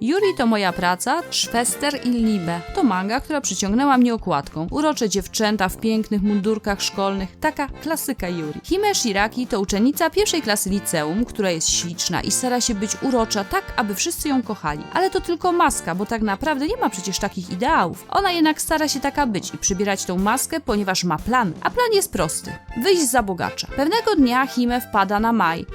Yuri to moja praca, Schwester i Liebe to manga, która przyciągnęła mnie okładką. Urocze dziewczęta w pięknych mundurkach szkolnych, taka klasyka Yuri. Hime Shiraki to uczennica pierwszej klasy liceum, która jest śliczna i stara się być urocza tak, aby wszyscy ją kochali. Ale to tylko maska, bo tak naprawdę nie ma przecież takich ideałów. Ona jednak stara się taka być i przybierać tą maskę, ponieważ ma plan. A plan jest prosty. Wyjść za bogacza. Pewnego dnia Hime wpada na Mai,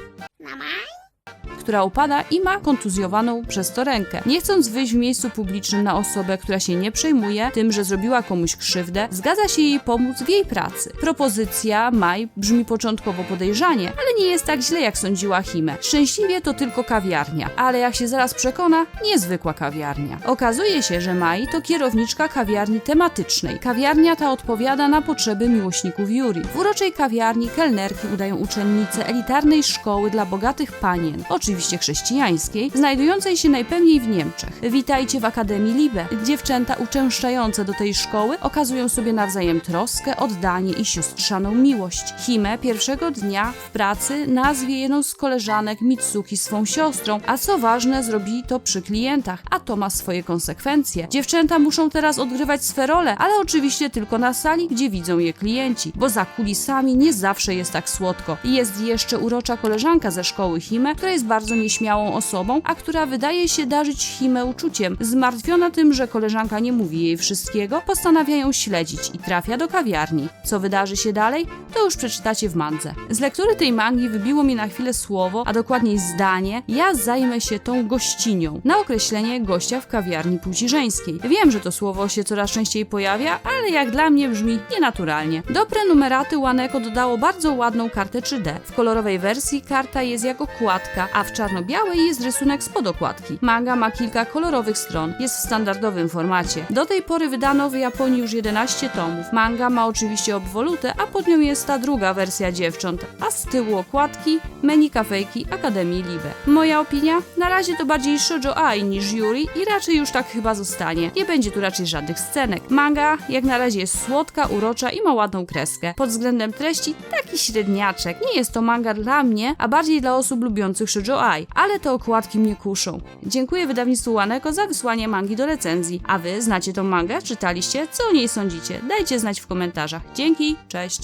która upada i ma kontuzjowaną przez to rękę. Nie chcąc wyjść w miejscu publicznym na osobę, która się nie przejmuje tym, że zrobiła komuś krzywdę, zgadza się jej pomóc w jej pracy. Propozycja Mai brzmi początkowo podejrzanie, ale nie jest tak źle, jak sądziła Hime. Szczęśliwie to tylko kawiarnia, ale jak się zaraz przekona, niezwykła kawiarnia. Okazuje się, że Mai to kierowniczka kawiarni tematycznej. Kawiarnia ta odpowiada na potrzeby miłośników Yuri. W uroczej kawiarni kelnerki udają uczennice elitarnej szkoły dla bogatych panien, oczywiście chrześcijańskiej, znajdującej się najpewniej w Niemczech. Witajcie w Akademii Libe. Dziewczęta uczęszczające do tej szkoły okazują sobie nawzajem troskę, oddanie i siostrzaną miłość. Hime pierwszego dnia w pracy nazwie jedną z koleżanek Mitsuki swą siostrą, a co ważne, zrobi to przy klientach, a to ma swoje konsekwencje. Dziewczęta muszą teraz odgrywać swe role, ale oczywiście tylko na sali, gdzie widzą je klienci, bo za kulisami nie zawsze jest tak słodko. Jest jeszcze urocza koleżanka ze szkoły Hime, która jest bardzo nieśmiałą osobą, a która wydaje się darzyć Hime uczuciem. Zmartwiona tym, że koleżanka nie mówi jej wszystkiego, postanawia ją śledzić i trafia do kawiarni. Co wydarzy się dalej, to już przeczytacie w mandze. Z lektury tej mangi wybiło mi na chwilę słowo, a dokładniej zdanie, ja zajmę się tą gościnią, na określenie gościa w kawiarni płci żeńskiej. Wiem, że to słowo się coraz częściej pojawia, ale jak dla mnie brzmi nienaturalnie. Do prenumeraty Łaneko dodało bardzo ładną kartę 3D. W kolorowej wersji karta jest jako okładka, a w czarno-białej jest rysunek spod okładki. Manga ma kilka kolorowych stron, jest w standardowym formacie. Do tej pory wydano w Japonii już 11 tomów. Manga ma oczywiście obwolutę, a pod nią jest ta druga wersja dziewcząt, a z tyłu okładki menu kafejki Akademii Libe. Moja opinia? Na razie to bardziej shoujo ai niż Yuri i raczej już tak chyba zostanie. Nie będzie tu raczej żadnych scenek. Manga jak na razie jest słodka, urocza i ma ładną kreskę. Pod względem treści taki średniaczek. Nie jest to manga dla mnie, a bardziej dla osób lubiących shoujo ai, ale te okładki mnie kuszą. Dziękuję wydawnictwu Łaneko za wysłanie mangi do recenzji. A wy znacie tą mangę? Czytaliście? Co o niej sądzicie? Dajcie znać w komentarzach. Dzięki, cześć!